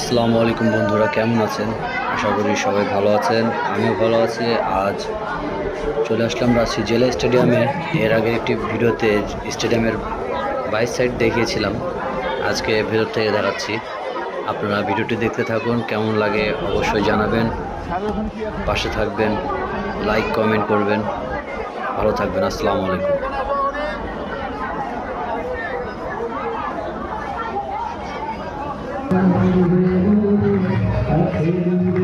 আসসালামু আলাইকুম বন্ধুরা, কেমন আছেন? আশা করি সবাই ভালো আছেন, আমিও ভালো আছি। আজ চলে আসলাম রাজশাহী জেলা স্টেডিয়ামে। এর আগে একটি ভিডিওতে স্টেডিয়ামের বাইশ সাইড দেখিয়েছিলাম। আজকে ভেতর থেকে দেখাচ্ছি। আপনারা ভিডিওটি দেখতে থাকুন, কেমন লাগে অবশ্যই জানাবেন। পাশে থাকবেন লাইক কমেন্ট করবেন। ভালো থাকবেন, আসসালামু আলাইকুম। Thank you.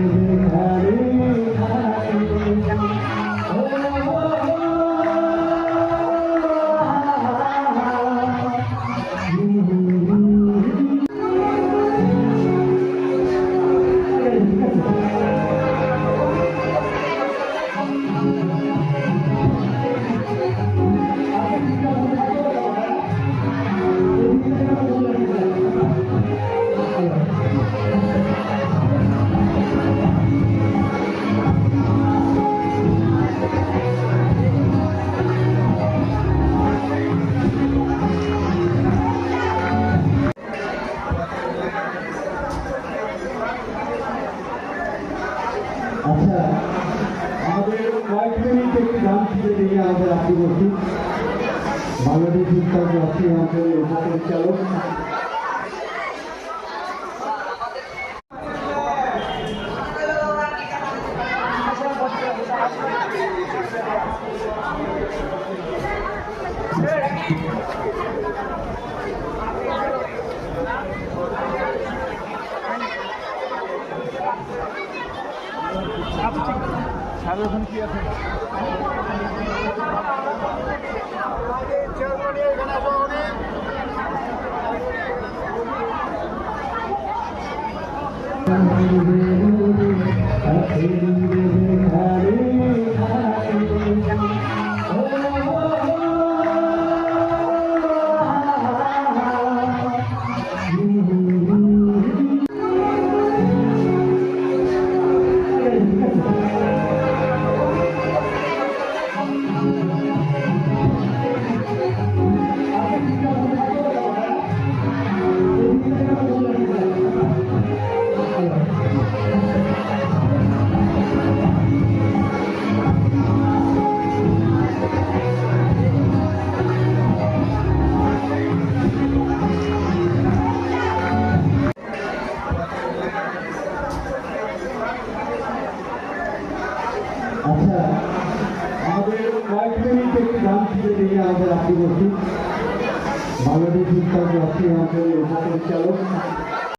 আচ্ছা আমাদের কয়েক মিনিট একটি গান শিখে দিয়ে আমাদের আপনি বলছি বাংলাদেশ ইসলাম রাষ্ট্রীয় অঞ্চলের উপপরিচালক সারা ওখানে কি আছে আচ্ছা আমাদের কয়েক মিনিট একটি গান শিখে দিয়ে আমাদের আপনি বলছি বাংলাদেশ ইসলাম রাষ্ট্রীয় অঞ্চলের উপপরিচালক